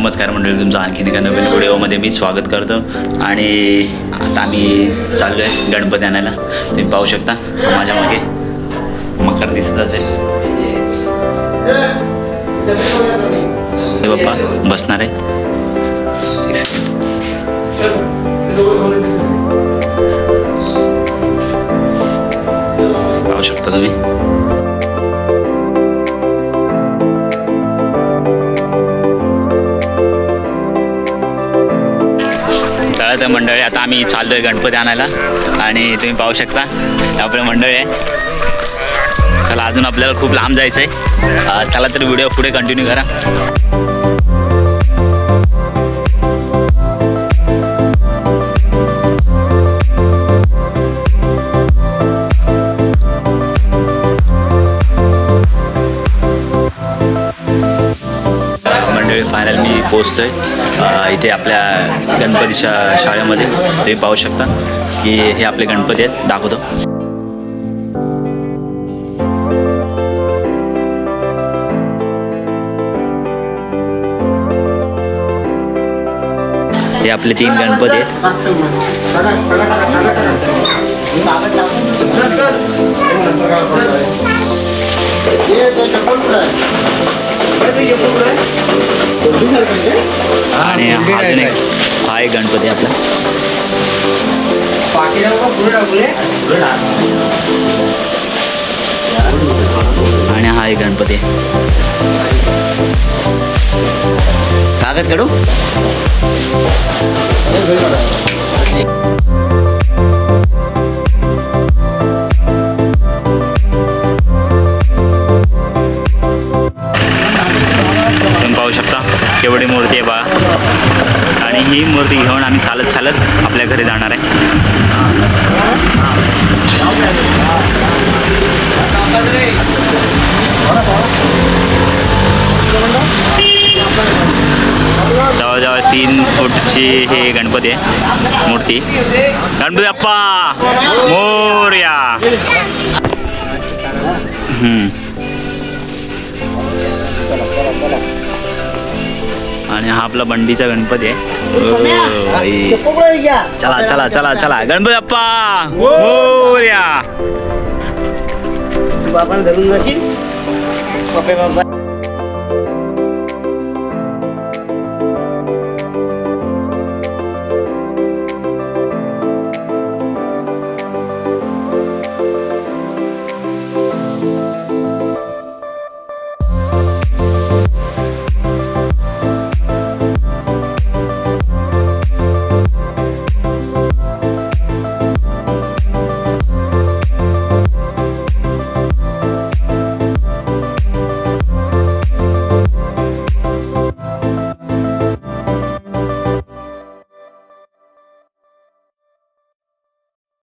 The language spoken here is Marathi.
नमस्कार मंडळी तुमचं आणखीन एका नवीन व्हिडिओमध्ये मी स्वागत करतो. आणि आता आम्ही चाललो आहे गणपती आणायला. तुम्ही पाहू शकता माझ्या मागे मकर दिसत असेल. बाप्पा बसणार आहे. पाहू शकता तुम्ही. तर मंडळी. आता आम्ही चाललो आहे गणपती आणायला. आणि तुम्ही पाहू शकता. आपलं मंडळी आहे. चला अजून आपल्याला खूप लांब जायचं आहे चला तर व्हिडिओ पुढे कंटिन्यू करा. फायनल मी पोचतो आहे इथे आपल्या गणपतीच्या शाळेमध्ये. तुम्ही पाहू शकता की हे आपले गणपती आहेत. दाखवतो. हे आपले तीन गणपती आहेत. आणि हा अजून एक हा एक गणपती आपला. आणि हा एक गणपती. कागद काढू? एवढी मूर्ती आहे बा. आणि ही मूर्ती घेऊन आम्ही चालत चालत आपल्या घरी जाणार आहे. जवळजवळ तीन फूटची हे गणपती आहे. मूर्ती. गणपती अप्पा मोर्या! आणि हा आपला बंडीचा गणपती आहे. चला चला चला चला. गणपती अप्पा बाबा.